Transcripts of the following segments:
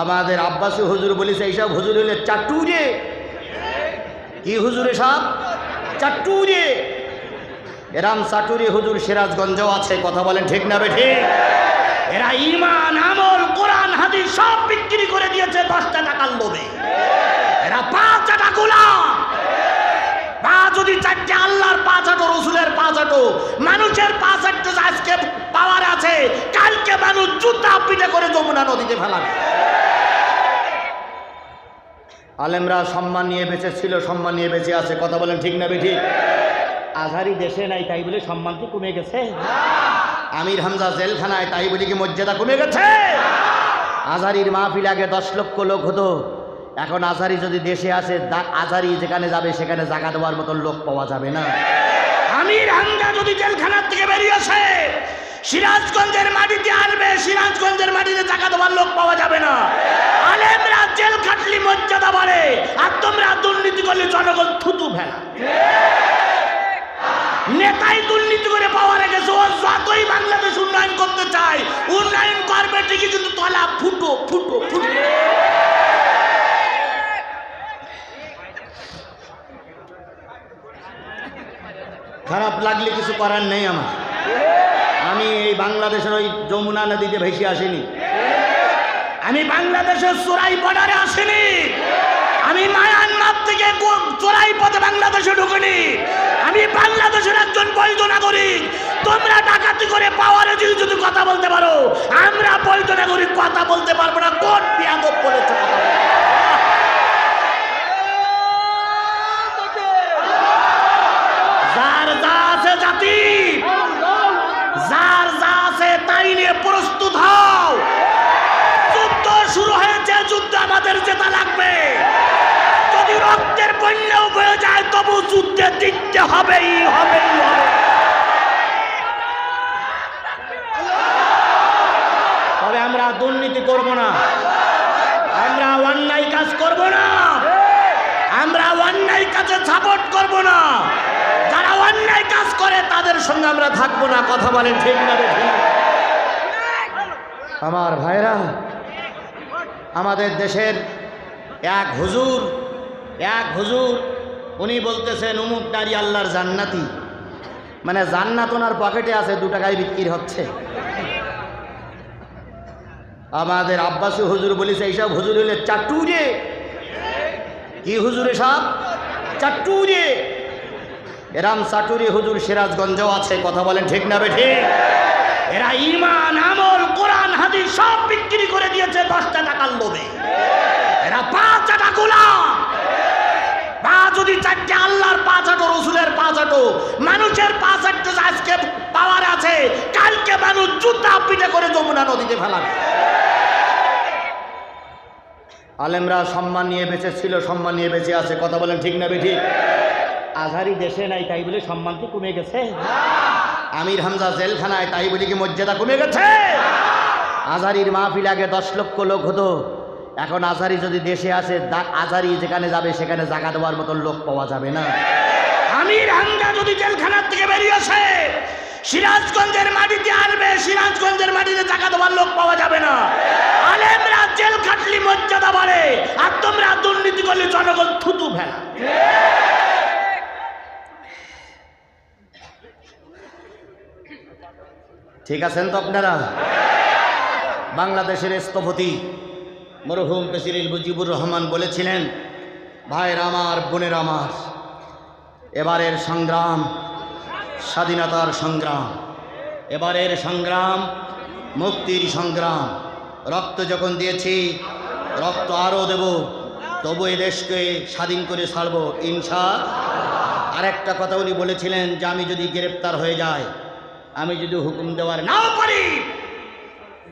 আমাদের আব্বাসী হুজুর বলেছে এইসব হুজুর হলে চাটুরে কি হুজুরে সব চাটুরে এরাম চাটুরি হুজুর সিরাজগঞ্জেও আছে, কথা বলেন ঠিক না বে ঠিক? এরা ইমান আমল, কোরআন, হাদিস সব বিক্রি করে দিয়েছে দশটা টাকার লোভে। এরা পাঁচ টাকা গোলাম। পা যদি চারটে আল্লাহর পাঁচ আটো, রসুলের পাঁচ আটো, মানুষের পাঁচ আটো আজকে পাওয়ার আছে, কালকে মানুষ জুতা পিঠে করে যমুনা নদীতে ফেলাবে। আলেমরা সম্মান নিয়ে বেঁচে ছিল সম্মান নিয়ে বেঁচে আছে কথা বলেন ঠিক না ঠিক আজহারি দেশে নাই তাই বলে সম্মান কি কমে গেছে? আমির হামজা জেলখানায় তাই বলে কি মর্যাদা কমে গেছে? আজহারির মাহফিল আগে দশ লক্ষ লোক হতো। এখন আজহারি যদি দেশে আসে আজহারি যেখানে যাবে সেখানে জায়গা দেওয়ার মতন লোক পাওয়া যাবে না। আমির হামজা যদি জেলখানার থেকে বেরিয়ে আসে সিরাজগঞ্জের মাটিতে আসবে সিরাজগঞ্জের মাটিতে জায়গা দেওয়ার লোক পাওয়া যাবে না। আলেমরা জেল খাটলি, মর্যাদা বাড়ে, আর তোমরা দুর্নীতি করলে জনগণ থুতু ফেলা। নেতাই দুর্নীতি করে পাওয়া রেখেছে, ও যতই বাংলাদেশ উন্নয়ন করতে চায়, উন্নয়ন করবে ঠিকই, কিন্তু তলা ফুটো ফুটো ফুটো। খারাপ লাগলে কিছু করার নেই আমার। আমি এই বাংলাদেশের ওই যমুনা নদীতে ভেসে আসিনি। আমি বাংলাদেশের চোরাই বর্ডারে আসিনি। আমি মায়ানমার থেকে চোরাই পথে বাংলাদেশে ঢুকিনি। আমি বাংলাদেশের একজন বৈধ নাগরিক। তোমরা ডাকাতি করে পাওয়ারে যদি যদি কথা বলতে পারো, আমরা বৈধ নাগরিক কথা বলতে পারব না। জিততে হবেই হবে তবে আমরা দুর্নীতি করব না। আমরা অন্যায় কাজ করব না। আমরা অন্যায় কাজে সাপোর্ট করব না। যারা অন্যায় কাজ করে, তাদের সঙ্গে আমরা থাকব না। কথা বলে ঠিক না আমার ভাইরা, আমাদের দেশের এক হুজুর এক হুজুর উনি বলতেছেন উমুক নারী আল্লাহর জান্নাতি। মানে জান্নাত ওনার পকেটে আছে, দু টাকায় বিক্রি হচ্ছে। আমাদের আব্বাসু হুজুর বলেছে, এইসব হুজুর হলে চাটুরে কি হুজুরে সব চাটুরে এরাম চাটুরি হুজুর সিরাজগঞ্জেও আছে, কথা বলেন ঠিক না বে ঠিক? এরা ইমান আমল, কোরআন, হাদিস সব বিক্রি করে দিয়েছে দশটা টাকার লোভে। এরা পাঁচ টাকা গোলাম। যদি চারটে আল্লাহর পাঁচ আটো রসুলের পাঁচ আটো মানুষের পাঁচ আটো আজকে পাওয়ার আছে, কালকে মানুষ জুতা পিঠে করে যমুনা নদীতে ফেলাবে। আলেমরা সম্মান নিয়ে বেঁচে ছিল সম্মান নিয়ে বেঁচে আছে, কথা বলেন ঠিক না বে ঠিক আজহারি দেশে নাই, তাই বলে সম্মান কি কমে গেছে? আমির হামজা জেলখানায়, তাই বলে কি মর্যাদা কমে গেছে? আজহারির মাহফিল আগে দশ লক্ষ লোক হতো এখন আজারি যদি দেশে আসে আজহারি যেখানে যাবে, সেখানে জায়গা দেওয়ার মতন লোক পাওয়া যাবে না। আমির হামজা যদি জেলখানার থেকে বেরিয়ে আসে, সিরাজগঞ্জের মাটিতে আসবে সিরাজগঞ্জের মাটিতে জায়গা দেওয়ার লোক পাওয়া যাবে না। আলেমরা জেল খাটলি মর্যাদা বাড়ে, আর তোমরা দুর্নীতি করলে জনগণ থুতু ফেলা। ঠিক আছেন তো আপনারা? বাংলাদেশের স্থপতি। মরহুম প্রেসিডেন্ট মুজিবুর রহমান বলেছিলেন, ভাইয়ের আমার, বোনের আমার, এবারের সংগ্রাম স্বাধীনতার সংগ্রাম, এবারের সংগ্রাম মুক্তির সংগ্রাম। রক্ত যখন দিয়েছি, রক্ত আরও দেব, তবু এ দেশকে স্বাধীন করে ছাড়ব, ইনশা আরেকটা কথা উনি বলেছিলেন যে, আমি যদি গ্রেপ্তার হয়ে যাই, আমি যদি হুকুম দেওয়ার নাও পারি,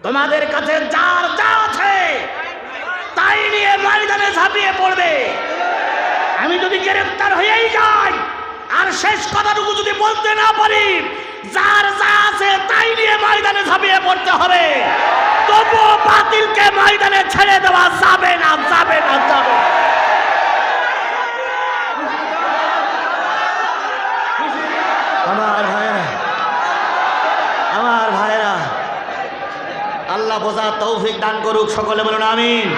তোমাদের কাছে যার যা আছে তাই নিয়ে ময়দানে ঝাঁপিয়ে পড়বে। আমি যদি গ্রেফতার হয়েই যাই, আর শেষ কথাটুকু যদি বলতে না পারি, যার যা আছে তাই নিয়ে ময়দানে ঝাঁপিয়ে পড়তে হবে। তবুও বাতিলকে ময়দানে ছেড়ে দেওয়া যাবে না যাবে না, যাবে আমার ভাইরা আমার ভাইরা আল্লাহ বোঝার তৌফিক দান করুক, সকলে বলুন আমিন।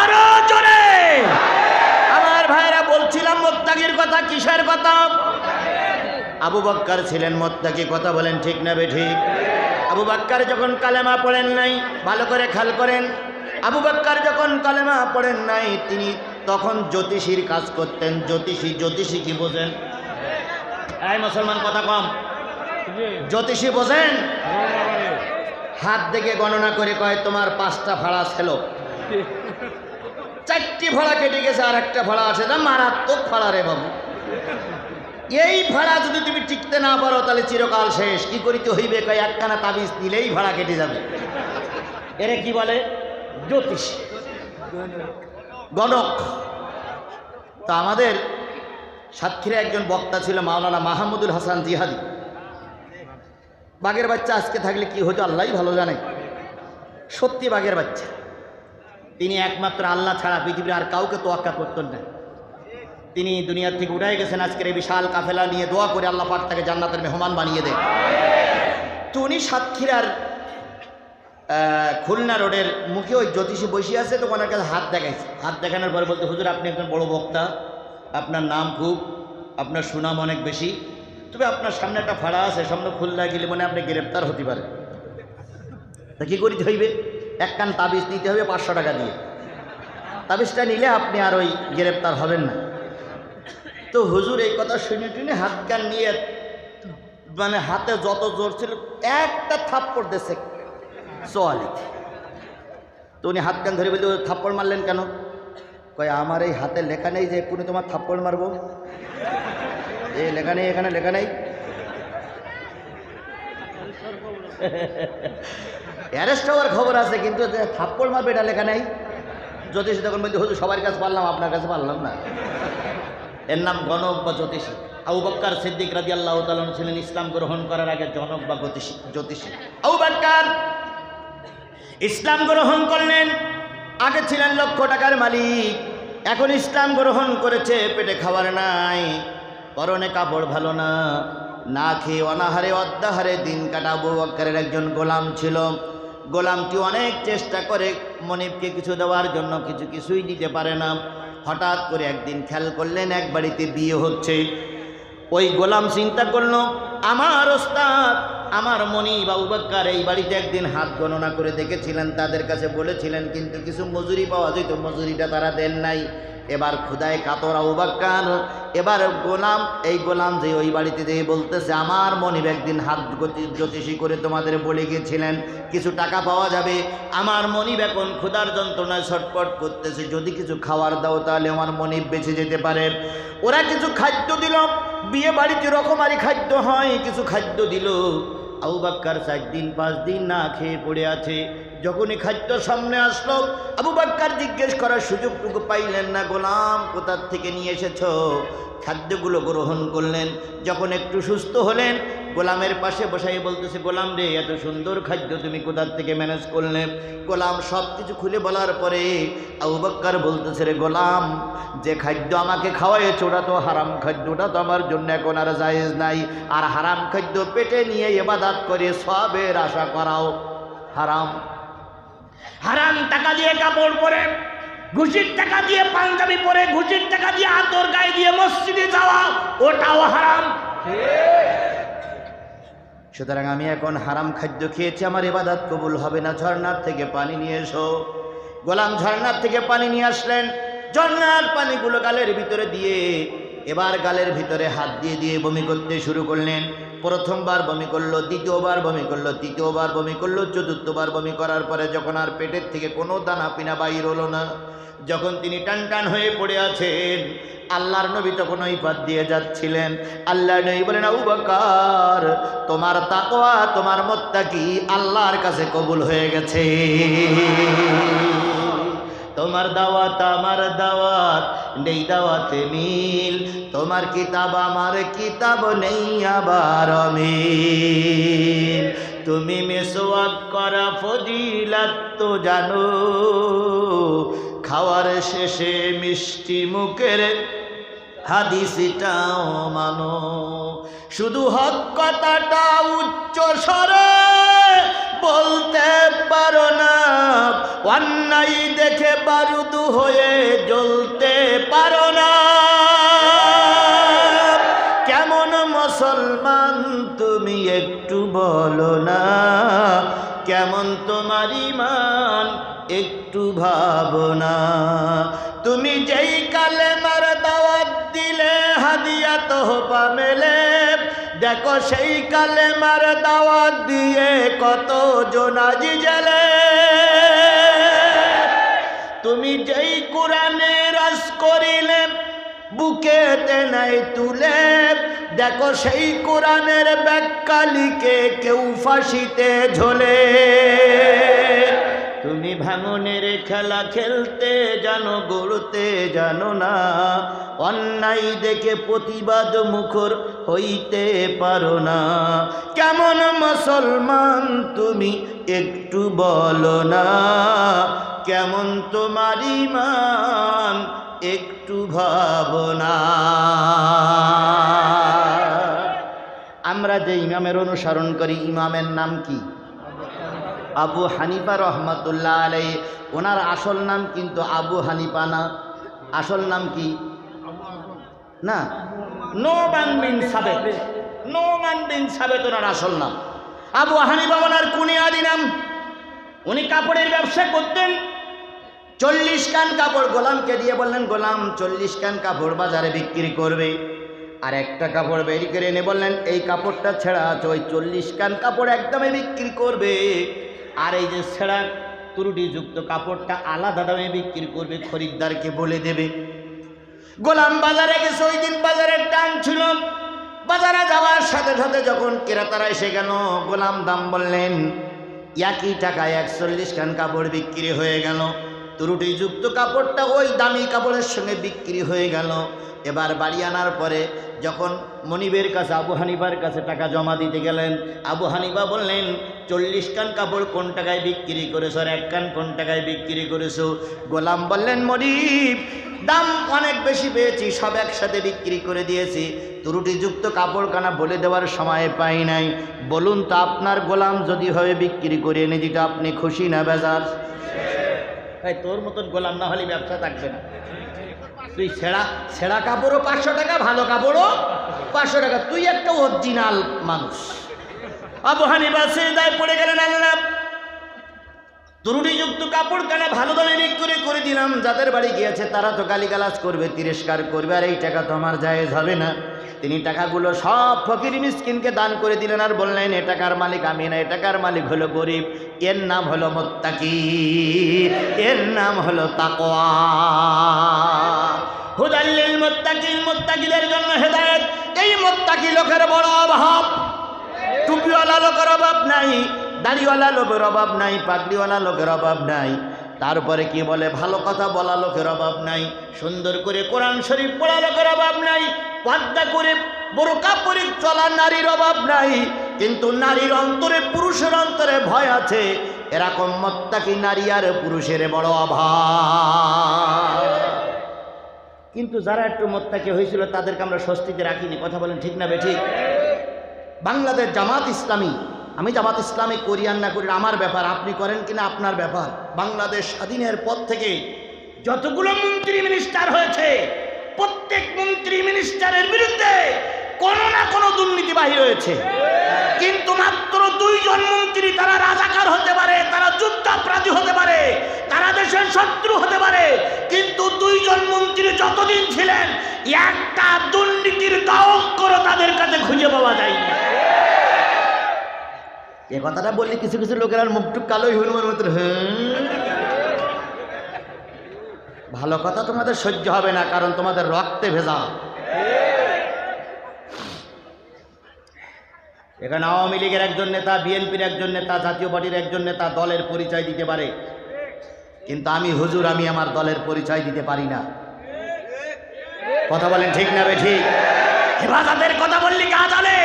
আরও জোরে আমার ভাইরা বলছিলাম, মোত্তাকির কথা কিসের কথা? আবু বক্কার ছিলেন মোত্তাকি, কথা বলেন ঠিক না বে ঠিক? আবু বাক্কার যখন কালেমা পড়েন নাই, ভালো করে খেয়াল করেন। আবু বাক্কার যখন কালেমা পড়েন নাই, তিনি তখন জ্যোতিষীর কাজ করতেন। জ্যোতিষী জ্যোতিষী কি বোঝেন? এই মুসলমান কথা কম। জ্যোতিষী বোঝেন? হাত দেখে গণনা করে কয়, তোমার পাঁচটা ভাড়া ছিল। চারটি ভাড়া কেটে গেছে আর একটা ভাড়া আছে। না মারাত্মক ভাড়া রে বাবু। এই ভাড়া যদি তুমি টিকতে না পারো, তাহলে চিরকাল শেষ। কি করিতে হইবে? কয়, একখানা তাবিজ দিলেই ভাড়া কেটে যাবে। এরে কি বলে? জ্যোতিষ। গণক। তো আমাদের সাতক্ষীরে একজন বক্তা ছিল, মাওলানা মাহমুদুল হাসান জিহাদি। বাঘের বাচ্চা আজকে থাকলে কি হতো আল্লাহই ভালো জানে। সত্যি বাঘের বাচ্চা। তিনি একমাত্র আল্লাহ ছাড়া পৃথিবীর আর কাউকে তোয়াক্কা করতেন না। তিনি দুনিয়ার থেকে উঠে গেছেন আজকের এই বিশাল কাফেলা নিয়ে দোয়া করে আল্লাহ পাক তাকে জান্নাতের মেহমান বানিয়ে দেয় তো সাতক্ষীরার খুলনা রোডের মুখে ওই জ্যোতিষী বসে আছে, তো ওনার কাছে হাত দেখাইছে। হাত দেখানোর পরে বলতে হুজুর, আপনি একজন বড় বক্তা। আপনার নাম খুব, আপনার সুনাম অনেক বেশি। তবে আপনার সামনে একটা ফাড়া আছে, সামনে খুলনা গেলে মানে আপনি গ্রেপ্তার হতে পারে তা কী করিতে হইবে? এক কান তাবিজ নিতে হবে পাঁচশো টাকা দিয়ে। তাবিজটা নিলে আপনি আর ওই গ্রেপ্তার হবেন না। তো হুজুর, এই কথা শুনে টুনে হাত কান নিয়ে মানে হাতে যত জোর ছিল, একটা থাপ্পড় দেশে সোয়ালিতে তো উনি হাত কান ধরে বলতে থাপ্পড় মারলেন কেন? কয়, আমার এই হাতে লেখা নেই যে, পুনে তোমার থাপ্পড় মারবো। এই লেখা নেই, এখানে লেখা নেই। অ্যারেস্ট হওয়ার খবর আছে, কিন্তু থাপ্পড় মারবে এটা লেখা নেই। জ্যোতিষী তখন বলতে হুজুর, সবার কাছে পারলাম, আপনার কাছে পারলাম না। এর নাম গণক বা জ্যোতিষী। আবু বক্কার সিদ্দিক রাজি আল্লাহ তালন ছিলেন ইসলাম গ্রহণ করার আগে জনক বা জ্যোতিষী জ্যোতিষী। ইসলাম গ্রহণ করলেন, আগে ছিলেন লক্ষ টাকার মালিক, এখন ইসলাম গ্রহণ করেছে, পেটে খাবার নাই। পরনে কাপড় ভালো না। না খেয়ে অনাহারে অদ্যাহারে দিন কাটা আবু একজন গোলাম ছিল। গোলামটি অনেক চেষ্টা করে মনিবকে কিছু দেওয়ার জন্য কিছু কিছুই দিতে পারে না। হঠাৎ করে একদিন খেয়াল করলেন এক বাড়িতে বিয়ে হচ্ছে। ওই গোলাম চিন্তা করল, আমার ওস্তাদ, আমার মনি বাবু বাক্কার এই বাড়িতে একদিন হাত গণনা করে দেখেছিলেন, তাদের কাছে বলেছিলেন, কিন্তু কিছু মজুরি পাওয়া যেত, মজুরিটা তারা দেন নাই। এবার খুদায় কাতর আবু বাক্কার, এবার গোলাম, এই গোলাম যে ওই বাড়িতে যেয়ে বলতেছে, আমার মনিব একদিন হাত জ্যোতিষী করে তোমাদের বলে গিয়েছিলেন, কিছু টাকা পাওয়া যাবে। আমার মনিব এখন ক্ষুধার যন্ত্রণায় ছটপট করতেছে। যদি কিছু খাবার দাও তাহলে আমার মনিব বেঁচে যেতে পারে। ওরা কিছু খাদ্য দিল, বিয়ে বাড়িতে রকমারি খাদ্য হয়, কিছু খাদ্য দিল। আবু বাক্কার চার দিন, পাঁচ দিন না খেয়ে পড়ে আছে। যখনই খাদ্য সামনে আসলো, আবু বাক্কার জিজ্ঞেস করার সুযোগটুকু পাইলেন না, গোলাম কোথার থেকে নিয়ে এসেছ? খাদ্যগুলো গ্রহণ করলেন। যখন একটু সুস্থ হলেন, গোলামের পাশে বসাই বলতেছে, গোলাম রে, এত সুন্দর খাদ্য তুমি কোথার থেকে ম্যানেজ করলে? গোলাম সব কিছু খুলে বলার পরে আবু বাক্কার বলতেছে, রে গোলাম, যে খাদ্য আমাকে খাওয়াইছে ওটা তো হারাম খাদ্যটা তো আমার জন্য এখন আর জায়েজ নাই। আর হারাম খাদ্য পেটে নিয়ে এবাদাত করে সবের আশা করাও হারাম। হারাম টাকা দিয়ে কাপড় পরে, ঘুষির টাকা দিয়ে পাঞ্জাবি পরে, ঘুষির টাকা দিয়ে আতর গায়ে দিয়ে মসজিদে যাওয়া, ওটাও হারাম। সুতরাং আমি এখন হারাম খাদ্য খেয়েছি, আমার এবাদাত কবুল হবে না। ঝর্নার থেকে পানি নিয়ে এসো। গোলাম ঝর্নার থেকে পানি নিয়ে আসলেন। ঝর্নার পানিগুলো গালের ভিতরে দিয়ে এবার গালের ভিতরে হাত দিয়ে দিয়ে বমি করতে শুরু করলেন। প্রথমবার বমি করল, দ্বিতীয়বার বমি করল, তৃতীয়বার বমি করল, চতুর্থবার বমি করার পরে যখন আর পেটের থেকে কোনো দানা পিনা বাইর হলো না, যখন তিনি টান টান হয়ে পড়ে আছেন, আল্লাহর নবী তখন ওই পাত দিয়ে যাচ্ছিলেন। আল্লাহ নবী বলেন, আবু বকর, তোমার তাকওয়া, তোমার মোত্তাকি আল্লাহর কাছে কবুল হয়ে গেছে। তোমার দাওয়াত আমার দাওয়াত, নেই দাওয়াতে মিল। তোমার কিতাব আমার কিতাব নেই, আবার মিল তুমি মেসোয়াক করা ফজিলাত তো জানো, খাওয়ার শেষে মিষ্টি মুখের হাদিসটাও মানো। শুধু হক কথাটা উচ্চ স্বরে বলতে পারো না। অন্যায় দেখে বারুদ হয়ে জ্বলতে পারো না। কেমন মুসলমান তুমি একটু বলো না। কেমন তোমার ইমান একটু ভাবনা তুমি যেই কালেমার দাওয়াত দেখো সেই কালেমার দাওয়াত দিয়ে কত জোনাজি জেলে। তুমি যেই কোরআনে রস করিলে বুকেতে নাই তুলে। দেখো সেই কোরআনের ব্যাখ্যা লিখে কেউ ফাঁসিতে ঝোলে। তুমি ভাঙনের খেলা খেলতে জানো, গড়তে জানো না। অন্যায় দেখে প্রতিবাদ মুখর হইতে পারো না। কেমন মুসলমান তুমি একটু বলো না। কেমন তোমার ইমান একটু ভাবনা আমরা যে ইমামের অনুসরণ করি, ইমামের নাম কি? আবু হানিফা রহমতুল্লাহ আলাই ওনার আসল নাম কিন্তু আবু হানিফা না। আসল নাম কি? না। নোমান বিন সাবেত। নোমান বিন সাবেত ওনার আসল নাম। আবু হানিফা ওনার কুনিয়াদি নাম। উনি কাপড়ের ব্যবসা করতেন। চল্লিশ কান কাপড় গোলামকে দিয়ে বললেন, গোলাম, চল্লিশ কান কাপড় বাজারে বিক্রি করবে। আর একটা কাপড় বের করে এনে বললেন, এই কাপড়টা ছেঁড়া আছে, ওই চল্লিশ কান কাপড় একদমই বিক্রি করবে। আর এই যে ছেঁড়া ত্রুটিযুক্ত কাপড়টা আলাদা দামে বিক্রি করবে, খরিদ্দারকে বলে দেবে। গোলাম বাজারে গেছে, ওই দিন বাজারের টান ছিল। বাজারে যাওয়ার সাথে সাথে যখন ক্রেতারা এসে গেল, গোলাম দাম বললেন, একই টাকায় একচল্লিশ খান কাপড় বিক্রি হয়ে গেল। ত্রুটিযুক্ত কাপড়টা ওই দামি কাপড়ের সঙ্গে বিক্রি হয়ে গেল। এবার বাড়ি আনার পরে যখন মনিবের কাছে, আবু হানিবার কাছে টাকা জমা দিতে গেলেন, আবু হানিবা বললেন, চল্লিশ কান কাপড় কোন টাকায় বিক্রি করেছ আর এক কান কোন টাকায় বিক্রি করেছ? গোলাম বললেন, মনিব, দাম অনেক বেশি পেয়েছি, সব একসাথে বিক্রি করে দিয়েছি। ত্রুটিযুক্ত কাপড় কানা বলে দেওয়ার সময় পাই নাই। বলুন তো আপনার গোলাম যদি হয়ে বিক্রি করে এনে দিতে আপনি খুশি না, বেজার? ভাই, তোর মতন গোলাম না হলে ব্যবসা থাকবে না। তুই ছেঁড়া ছেঁড়া কাপড়ও পাঁচশো টাকা, ভালো কাপড়ও পাঁচশো টাকা। তুই একটা অরিজিনাল মানুষ। আবু হানিফা সেদায় পড়ে গেলেন আল্লাহ। ত্রুটিযুক্ত কাপড় কেনা ভালো দামে বিক্রি করে দিলাম। যাদের বাড়ি গিয়েছে, তারা তো গালিগালাজ করবে, তিরস্কার করবে, আর এই টাকা তো আমার জায়েজ হবে না। তিনি টাকাগুলো সব ফকির মিসকিনকে দান করে দিলেন আর বললেন, এ টাকার মালিক আমি না, এ টাকার মালিক হলো গরিব। এর নাম হলো মোত্তাকি, এর নাম হলো তাকোয়া হুদাল্লিল মোত্তাকিল, মোত্তাকিদের জন্য হেদায়েত। এই মোত্তাকি লোকের বড় অভাব। টুপিওয়ালা লোকের অভাব নাই, দাড়িওয়ালা লোকের অভাব নাই, পাগড়িওয়ালা লোকের অভাব নাই। তারপরে কি বলে, ভালো কথা বলা লোকের অভাব নাই, সুন্দর করে কোরআন শরীফ পড়া লোকের অভাব নাই, পর্দা করে বোরকা পরে চলা নারীর অভাব নাই, কিন্তু নারীর অন্তরে পুরুষের অন্তরে ভয় আছে, এরকম মত্তাকি নারী আর পুরুষের বড় অভাব। কিন্তু যারা একটু মোত্তাকি হয়েছিল, তাদেরকে আমরা স্বস্তিতে রাখিনি, কথা বলেন ঠিক না বেঠিক বাংলাদেশ জামাত ইসলামী আমি জামাত ইসলামী করি আর না করি আমার ব্যাপার, আপনি করেন কিনা আপনার ব্যাপার। বাংলাদেশ স্বাধীনের পর থেকে যতগুলো মন্ত্রী মিনিস্টার হয়েছে, প্রত্যেক মন্ত্রী মিনিস্টারের বিরুদ্ধে কোনো না কোনো দুর্নীতিবাহী রয়েছে কিন্তু মাত্র দুইজন মন্ত্রী তারা রাজাকার হতে পারে, তারা যুদ্ধাপরাধী হতে পারে, তারা দেশের শত্রু হতে পারে, কিন্তু দুইজন মন্ত্রী যতদিন ছিলেন, একটা দুর্নীতির দাওক করে তাদের কাছে খুঁজে পাওয়া যায়নি। এ কথাটা বললে কিছু কিছু লোকের মুখটুক কালোই হনুমান মতো ভালো কথা তোমাদের সহ্য হবে না, কারণ তোমাদের রক্তে ভেজা। এখানে আওয়ামী লীগের একজন নেতা, বিএনপির একজন নেতা, জাতীয় পার্টির একজন নেতা দলের পরিচয় দিতে পারে। কিন্তু আমি হুজুর, আমি আমার দলের পরিচয় দিতে পারি না। কথা বলেন ঠিক না বে ঠিক? হেফাজতের কথা বললি কাজ হলে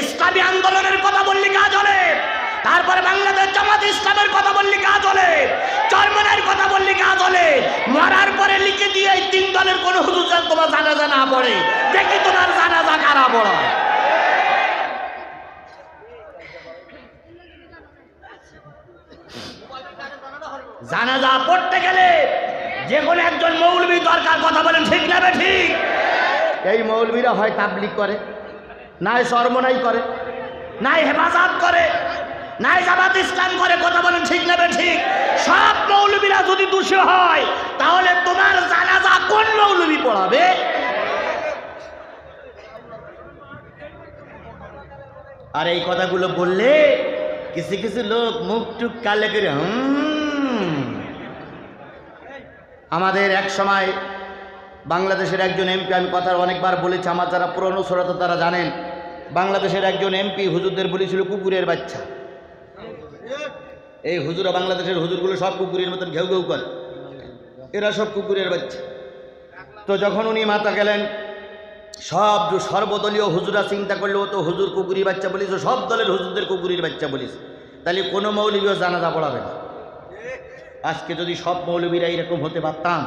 ইসলামী আন্দোলনের কথা বললি কাজ হলে তারপরে বাংলাদেশ জামাত ইসলামের কথা বললি কাজ হলে চরমনের কথা বললি কাজ হলে মরার পরে লিখে দিয়ে এই তিন দলের কোন হুজুর যেন তোমার জানাজা না পড়ে। দেখি তোমার জানাজা কারা পড়া? জানাজা পড়তে গেলে যে কোনো একজন মৌলবী দরকার, কথা বলেন ঠিক না ঠিক? এই মৌলবীরা হয় তাবলিক করে। নাই সর্বনাই করে, নাই হেফাজত করে, নাই জামাত ইসলাম করে, কথা বলেন ঠিক না ঠিক সব মৌলবীরা যদি দোষী হয়, তাহলে তোমার জানাজা কোন মৌলবী পড়াবে? আর এই কথাগুলো বললে কিছু কিছু লোক মুখ টুক কালে করে আমাদের এক সময় বাংলাদেশের একজন এমপি, আমি কথা অনেকবার বলেছি, আমার যারা পুরনো শ্রোতা তারা জানেন বাংলাদেশের একজন এমপি হুজুরদের বলেছিল, কুকুরের বাচ্চা। এই হুজুরা বাংলাদেশের হুজুরগুলো সব কুকুরের মতন ঘেউ ঘেউ করে। এরা সব কুকুরের বাচ্চা। তো যখন উনি মাতা গেলেন, সব সর্বদলীয় হুজুরা চিন্তা করলে, ও তো হুজুর কুকুরি বাচ্চা বলিস সব দলের হুজুরদের কুকুরির বাচ্চা বলিস তাহলে কোনো মৌলবীও জানাজা পড়াবে না। আজকে যদি সব মৌলবীরা এরকম হতে পারতাম,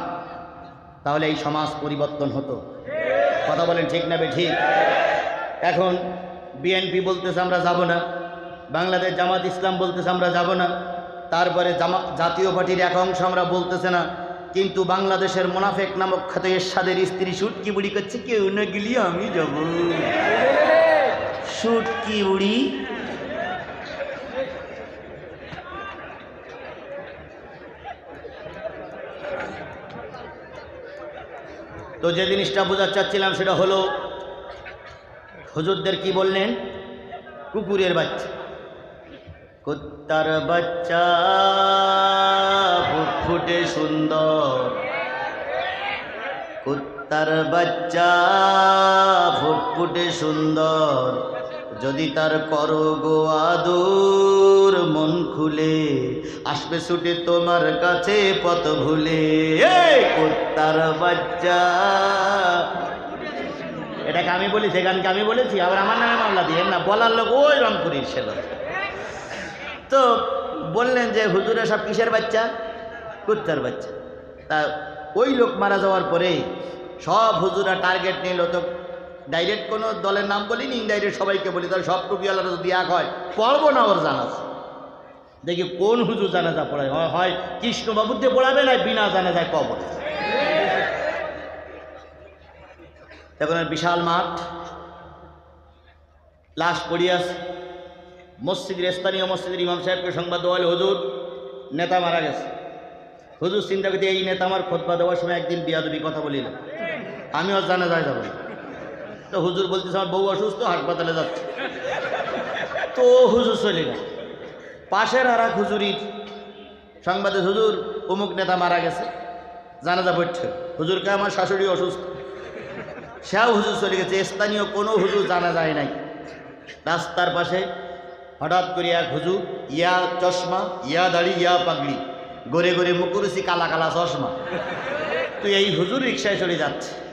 তাহলে এই সমাজ পরিবর্তন হতো। কথা বলেন ঠিক না বে ঠিক? এখন বিএনপি বলতেছে আমরা যাব না, বাংলাদেশ জামাত ইসলাম বলতেছে আমরা যাব না, তারপরে জামা, জাতীয় পার্টির এক অংশ আমরা বলতেছে না, কিন্তু বাংলাদেশের মোনাফেক নামক খ্যাত এরশাদের স্ত্রী সুটকি বুড়ি করছে? কেউ না গেলি আমি যাব। সুটকি বুড়ি? তো যে জিনিসটা বোঝার চাচ্ছিলাম সেটা হলো হুজুরদের কি বললেন? কুকুরের বাচ্চা। কুত্তার বাচ্চা ফুটফুটে সুন্দর। কুত্তার বাচ্চা ফুটফুটে সুন্দর। যদি তার কর গো আদুর মন খুলে, আসবে ছুটে তোমার কাছে পথ ভুলে। কুত্তার বাচ্চা এটাকে আমি বলি, সেখানকে আমি বলেছি, আবার আমার নামে মামলা দিয়ে, না, বলার লোক ওই রংপুরের ছিল তো বললেন যে, হুজুরে, সব কিসের বাচ্চা? কুত্তার বাচ্চা। তা ওই লোক মারা যাওয়ার পরে সব হুজুরা টার্গেট নিল। তো ডাইরেক্ট কোনো দলের নাম বলিনি, ইনডাইরেক্ট সবাইকে বলি, তাহলে সব টুপিওয়ালারা যদি এক হয়, পড়ব না ওর জানাজা? দেখি কোন হুজুর জানাজা পড়ায়? হয়, কৃষ্ণবাবুর দিয়ে পড়াবে না, বিনা জানাজায় কবর? তখন বিশাল মাঠ। লাশ পড়িয়াস মসজিদের স্থানীয় মসজিদের ইমাম সাহেবকে সংবাদ দেওয়া হলো, হুজুর নেতা মারা গেছে। হুজুর চিন্তা করতে এই নেতা আমার খোদবা দেওয়ার সময় একদিন বিয়াদবি কথা বলিল। আমিও জানা যায় যাব। তো হুজুর বলতেছে আমার বউ অসুস্থ হাসপাতালে যাচ্ছে। তো হুজুর চলে গেল। পাশের আর এক হুজুরির সংবাদে হুজুর অমুক নেতা মারা গেছে জানাজা পড়ছে। হুজুরকে আমার শাশুড়ি অসুস্থ। সেও হুজুর চলে গেছে, স্থানীয় কোনো হুজুর জানা যায় নাই। রাস্তার পাশে হঠাৎ করে এক হুজুর, ইয়া চশমা, ইয়া দাড়ি, ইয়া পাগড়ি, গড়ে গড়ে মুকুরুসি কালা কালা চশমা। তুই এই হুজুর রিক্সায় চলে যাচ্ছে।